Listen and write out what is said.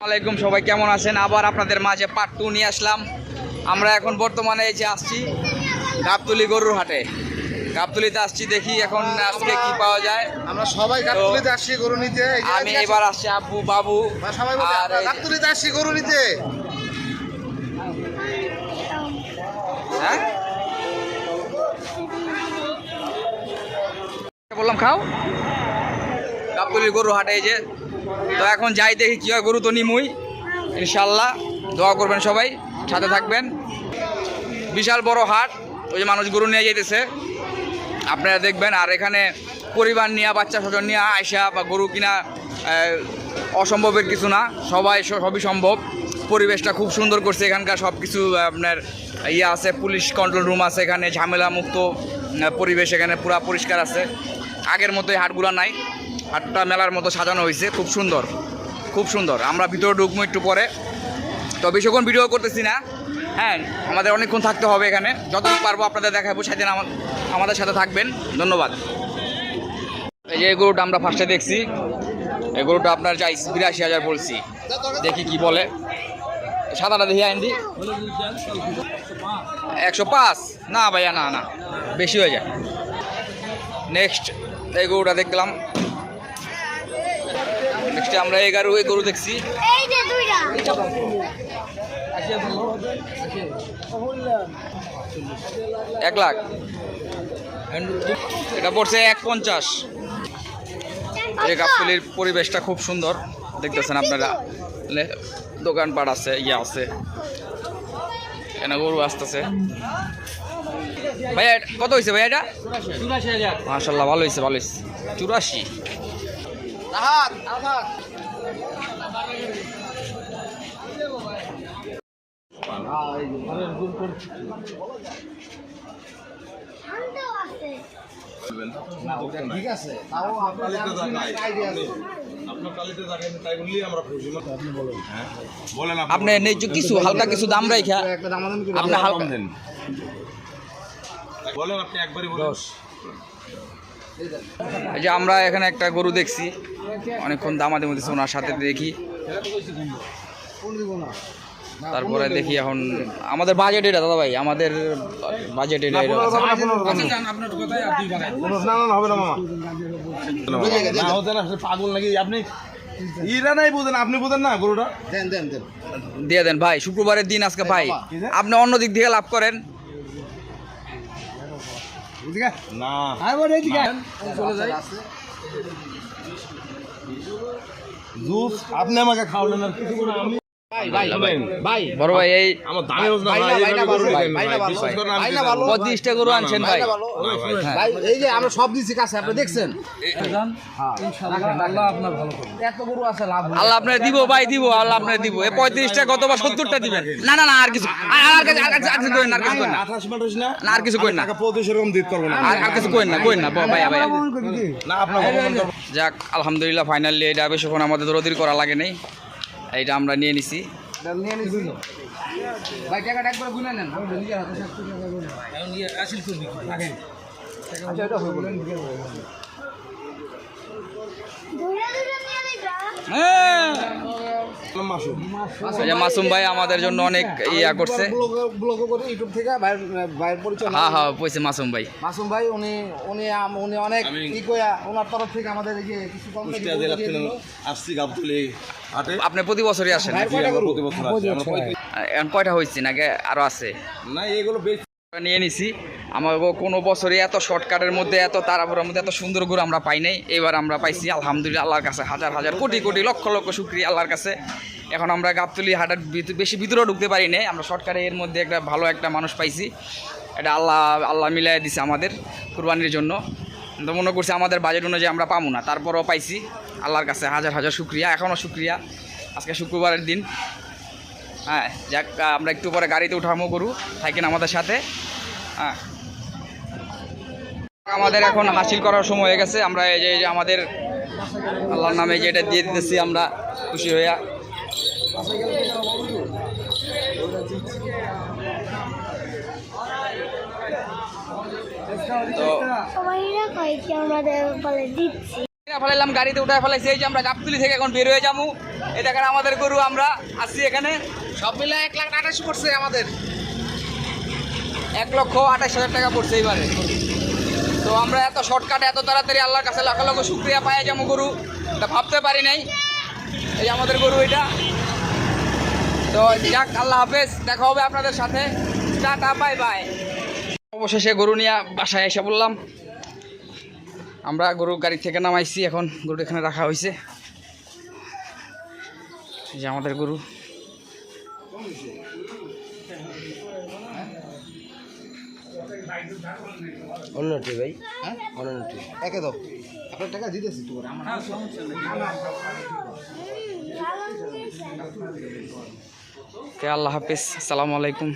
আলাইকুম সবাই কেমন আছেন? আবার আপনাদের মাঝে পার্ট টু নিয়ে আসলাম। আমরা এখন বর্তমানে এই যে আসছি গাবতুলি গরুর হাটে। গাবতুলিতে আসছি দেখি এখন আজকে কি পাওয়া যায়। আমরা সবাই গাবতুলিতে আসছি গরু নিতে। আমি এবার আসছি আব্বু বাবু। সবাই আর গাবতুলিতে আসছি গরু নিতে। হ্যাঁ? বললাম খাও। গাবতলির গরু হাটে এই যে তো এখন যাই দেখি কি হয়, গরু তো নিমুই। ইনশাল্লাহ দোয়া করবেন সবাই, সাথে থাকবেন। বিশাল বড় হাট, ওই যে মানুষ গরু নিয়ে যেতেছে আপনারা দেখবেন, আর এখানে পরিবার নিয়ে, বাচ্চা স্বজন নিয়ে আয়সা বা গরু কিনা অসম্ভবের কিছু না, সবাই সবই সম্ভব। পরিবেশটা খুব সুন্দর করছে এখানকার সব কিছু আপনার ইয়ে আছে, পুলিশ কন্ট্রোল রুম আছে এখানে ঝামেলা মুক্ত পরিবেশ এখানে পুরা পরিষ্কার আছে। আগের মতোই হাটগুলো নাই। হাটটা মেলার মতো সাজানো হয়েছে। খুব সুন্দর খুব সুন্দর। আমরা ভিতরে ঢুকবো একটু পরে। তো বেশিক্ষণ ভিডিও করতেছি না। হ্যাঁ আমাদের অনেকক্ষণ থাকতে হবে এখানে। যতটুকু পারব আপনাদের দেখাবো সেদিন আমা- আমাদের সাথে থাকবেন। ধন্যবাদ। এই যে গরুটা আমরা ফার্স্টে দেখছি। এই গরুটা আপনার চাই বিরাশি হাজার বলছি। দেখি কি বলে। সাদাটা দেখি, আইন্দি। একশো পাঁচ? না ভাইয়া, না না। বেশি হয়ে যায়। নেক্সট এই গরুটা দেখলাম। নেক্সট আমরা এই গরু গরু দেখছি। এই যে দুইটা। এক লাখ। এটা পড়ছে এক পঞ্চাশ। এই গাবতলির পরিবেশটা খুব সুন্দর। দেখতেছেন আপনারা? দোকানপাট আছে ইয়ে আছে। এখানে গরু আসতেছে। ভাইয়া কত হয়েছে ভাইয়া এটা? মাসাল্লাহ ভালো হয়েছে ভালো হয়েছে চুরাশি? ঠিক আছে তাও আপনার আইডিয়া আছে আপনার কালিতে থাকেন তাই বললেই আমরা খুশি আপনি বলেন হ্যাঁ বলেন আপনি নিচু কিছু হালকা কিছু দাম দামাদামি আপনি হালকা দেন বলেন আপনি একবারই বলেন। এই যে আমরা এখানে একটা গরু দেখছি। অনেকক্ষণ দামাদামি দিচ্ছে ওনার সাথে দেখি। তারপরে দেখি এখন আমাদের বাজেট এটা দাদা ভাই আমাদের বাজেট এটা পাগল নাকি? আপনি ইরা নাই বুঝেন আপনি বুঝেন না গরুটা? দেন দেন দেন। দিয়ে দেন ভাই শুক্রবারের দিন আজকে ভাই। আপনি অন্য দিক থেকে লাভ করেন। এদিকে না। জুস আপনি আমাকে খাওয়ালেন আর কিছু করে আমি বড় ভাই এই ভাই ভাই, ভাই গরু ভাই ভাই, ভাই আনছেন ভাই ভাই। ভাই এই যে আমরা সব দিচ্ছি কাছে আপনি দেখছেন আল্লাহ আপনার দিব ভাই দিব আল্লাহ আপনার দিব এই পঁয়ত্রিশটা সত্তরটা দিবেন না না না আর কিছু আর কিছু করেন না, আর কিছু করেন না আর কিছু করেন না। আমি টাকা পঁয়ত্রিশ এরকম দিতে পারব না আর আর কিছু করেন না করেন না ভাইয়া ভাইয়া না আপনার ভগবান করব। যাক আলহামদুলিল্লাহ ফাইনালি এটা বেশিক্ষণ আমাদের দরদির করা লাগে নেই এইটা আমরা নিয়ে নিছি। এটা হয়ে। হ্যাঁ মাসুম। এই যে মাসুম ভাই আমাদের জন্য অনেক ইয়া করছে। ব্লগ করে ইউটিউব থেকে ভাইয়ের ভাইয়ের পরিচয় হ্যাঁ হ্যাঁ পয়সে মাসুম ভাই। মাসুম ভাই উনি উনি উনি অনেক কইয়া ওনার তরফ থেকে আমাদের এই যে কিছু কম আসছি গাবতলি আপনি প্রতি বছরই আসেন এখন কয়টা হয়েছে নাকি? আরও আছে? না এগুলো বেশ নিয়ে নিছি। আমার কোনো বছরই এত শর্টকাটের মধ্যে, এত তাড়াহুড়োর মধ্যে, এত সুন্দর করে আমরা পাই নাই। এবার আমরা পাইছি, আলহামদুলিল্লাহ, আল্লাহর কাছে হাজার হাজার, কোটি কোটি, লক্ষ লক্ষ শুক্রিয়া আল্লাহর কাছে। এখন আমরা গাবতলি হাটার বেশি ভিতরেও ঢুকতে পারি নাই। আমরা শর্টকাটে এর মধ্যে একটা ভালো একটা মানুষ পাইছি। এটা আল্লাহ আল্লাহ মিলাই দিছে আমাদের কুরবানির জন্য। তো মনে করছি আমাদের বাজেট অনুযায়ী আমরা পাবো না। তারপরও পাইছি। আল্লাহর কাছে হাজার হাজার শুক্রিয়া। এখনও শুক্রিয়া। আজকে শুক্রবারের দিন। হ্যাঁ যাক আমরা একটু পরে গাড়িতে উঠামো করু থাকেন আমাদের সাথে। হ্যাঁ। আমাদের এখন হাসিল করার সময় হয়ে গেছে আমরা এই যে এই যে আমাদের আল্লাহর নামে যে এটা দিয়ে দিতেছি আমরা খুশি হইয়া। ফেলাইলাম গাড়িতে উঠায় ফেলাইছি এই যে আমরা গাবতুলি থেকে এখন বের হয়ে যাব। এই দেখেন আমাদের গরু আমরা আসছি এখানে? সব মিলে এক লাখ আঠাশ করছে আমাদের। এক লক্ষ আঠাশ হাজার টাকা পড়ছে এইবারে। তো আমরা এত শর্টকাটে এত তাড়াতাড়ি আল্লাহর কাছে লাখ লক্ষ শুক্রিয়া পাই যাব গরু। এটা ভাবতে পারি নাই। এই আমাদের গরু এটা। তো যাক, আল্লাহ হাফেজ। দেখা হবে আপনাদের সাথে। Tata, bye bye. অবশেষে গরু নিয়ে বাসায় এসে বললাম আমরা গরু গাড়ি থেকে নামাইছি, এখন গরু এখানে রাখা হয়েছে যে আমাদের গরু। অন্যটি ভাই হ্যাঁ? অন্যটি। একে দাও। আপনার টাকা দিতেছি তোমার কে আল্লাহ হাফিজ আসসালামু আলাইকুম।